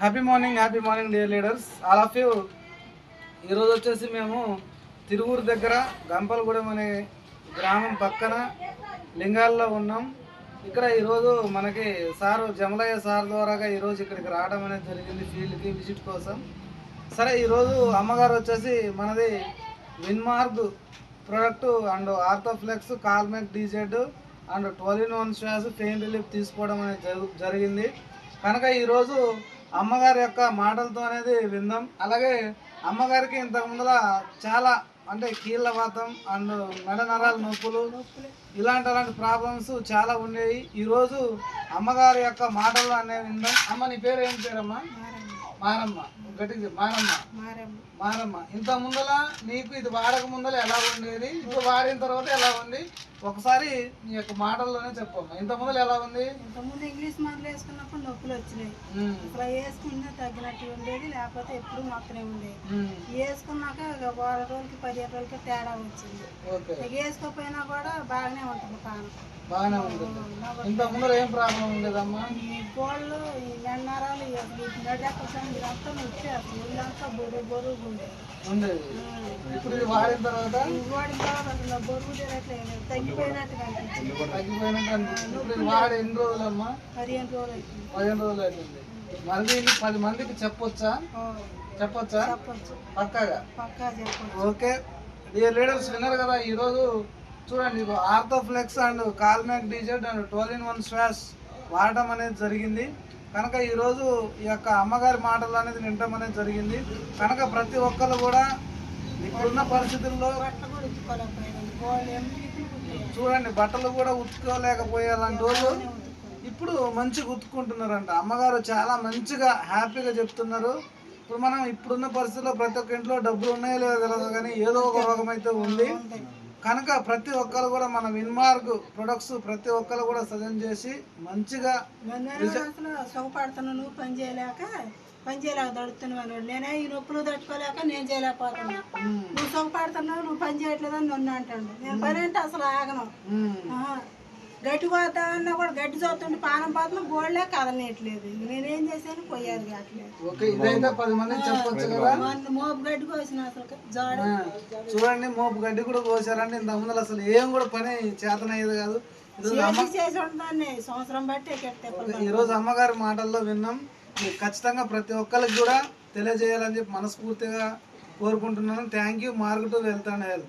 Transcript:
Happy morning happy morning dear leaders all of you ఈరోజు వచ్చేసి మేము తిరువూరు దగ్గర గంపలగూడెం అనే గ్రామం పక్కన లింగాల్లో ఉన్నాం. ఇక్కడ ఈరోజు మనకి సారు జమలయ్య సార్ ద్వారాగా ఈరోజు ఇక్కడికి రావడం అనేది జరిగింది ఫీల్డ్కి విజిట్ కోసం. సరే ఈరోజు అమ్మగారు వచ్చేసి మనది విన్మార్గ్ product and Orthoflex Calmec DZ and twelve in one శ్వాస పెయిన్ రిలీఫ్ తీసుకోవడం అనేది జరిగింది. కనుక ఈరోజు అమ్మగారి యొక్క మాటలతో అనేది విందాం. అలాగే అమ్మగారికి ఇంతకు ముందర చాలా అంటే కీళ్ళ వాతం అండ్ మెడ నరాల నొప్పులు ఇలాంటి అలాంటి ప్రాబ్లమ్స్ చాలా ఉండేవి ఈరోజు అమ్మగారి యొక్క మాటలు అనేవి విందాం. అమ్మ నీ పేరు ఏం పేరమ్మా? మారమ్మ గట్టిగా చెప్పు, మారమ్మ. మారమ్మ. ఇంత ముందల నీకు ఇది వాడక ముందల ఎలా ఉండేది ఇప్పుడు వాడిన తర్వాత ఎలా ఉంది? ఒకసారి నీ యొక్క మాటల్లోనే చెప్పమ్మా ఇంత ముందల ఎలా ఉంది? ఇంతకుముందు ఇంగ్లీష్ మందులు వేసుకున్నప్పుడు నొప్పులు వచ్చినాయి. అసలు వేసుకుంటే తగ్గినట్టు ఉండేది లేకపోతే ఎప్పుడు మొత్తనే ఉండేది. వేసుకున్నాక వారం రోజులకి పదిహేను రోజులకి తేడా వచ్చింది. వేసుకోకపోయినా కూడా బాగానే ఉంటుంది పానం. బాగానే ఉంటుంది. ఇంత ముందర ఏం ప్రాబ్లం ఉండేదమ్మా? ఈ గోళ్ళు ఈ మెన్నరాలు ఈ నడకపోతే ఇదంతా బొరుగు బొరుగు ఇప్పుడు వాడిన తర్వాత వాడిన తర్వాత అసలు బొరుగు తగ్గిపోయినట్టుగా తగ్గిపోయినట్టు వాడి ఎన్ని రోజులమ్మా పదిహేను రోజులు అవుతుంది పదిహేను రోజులు అవుతుంది మళ్ళీ పది మందికి చెప్పొచ్చా చెప్పొచ్చా చెప్పొచ్చు పక్కాగా పక్కా చెప్పొచ్చు ఓకే డియర్ లీడర్స్ విన్నారు కదా ఈరోజు చూడండి Orthoflex and Calmec DZ and twelve in one స్వాష్ వాడటం అనేది జరిగింది కనుక ఈరోజు ఈ యొక్క అమ్మగారి మాటలు అనేది వినటం అనేది జరిగింది. కనుక ప్రతి ఒక్కరు కూడా ఇప్పుడున్న పరిస్థితుల్లో కూడా చూడండి బట్టలు కూడా ఉతుక్కోలేకపోయేలాంటి వాళ్ళు ఇప్పుడు మంచిగా ఉతుక్కుంటున్నారంట. అమ్మగారు చాలా మంచిగా హ్యాపీగా చెప్తున్నారు. ఇప్పుడు మనం ఇప్పుడున్న పరిస్థితుల్లో ప్రతి ఒక్క ఇంట్లో డబ్బులు ఉన్నాయో లేదో తెలియదు కానీ ఏదో ఒక రోగం అయితే ఉంది. కనుక ప్రతి ఒక్కరు కూడా మన విన్మార్క్ ప్రొడక్ట్స్ ప్రతి ఒక్కరు కూడా సజెస్ట్ చేసి మంచిగా సుఖపడుతున్నాను పని చేయలేక పని చేయలేక దడుతున్నాను నేనే ఈ నొప్పులు తట్టుకోలేక నేను చేయలేకపోతున్నా. మ్మ్, నువ్వు సుఖపడుతున్నావు నువ్వు పని చేయట్లేదని నన్ను అంటాడు. నేను పని అంటే అసలు ఆగను. గడ్డి పోతా అన్నా కూడా గడ్డి చూస్తుంటే పానం పోతున్నా గోళ్ళే కదలనేయట్లేదు. నేనేం చేశాను? పోయేది కావట్లేదు ఓకే ఇదైతే పది మందికి చెప్పొచ్చు కదా? మొన్న మోపు గడ్డి కోసిన అసలు జాడ. చూడండి మోపు గడ్డి కూడా కోసారంటే ఇంత ముందర అసలు ఏం కూడా పని చేతనయ్యేది కాదు. సంవత్సరం బట్టి ఈరోజు అమ్మగారి మాటల్లో విన్నాం. ఖచ్చితంగా ప్రతి ఒక్కరికి కూడా తెలియజేయాలని చెప్పి మనస్ఫూర్తిగా కోరుకుంటున్నాను. థ్యాంక్ యూ మార్కెట్ వెళ్తాను. హెల్త్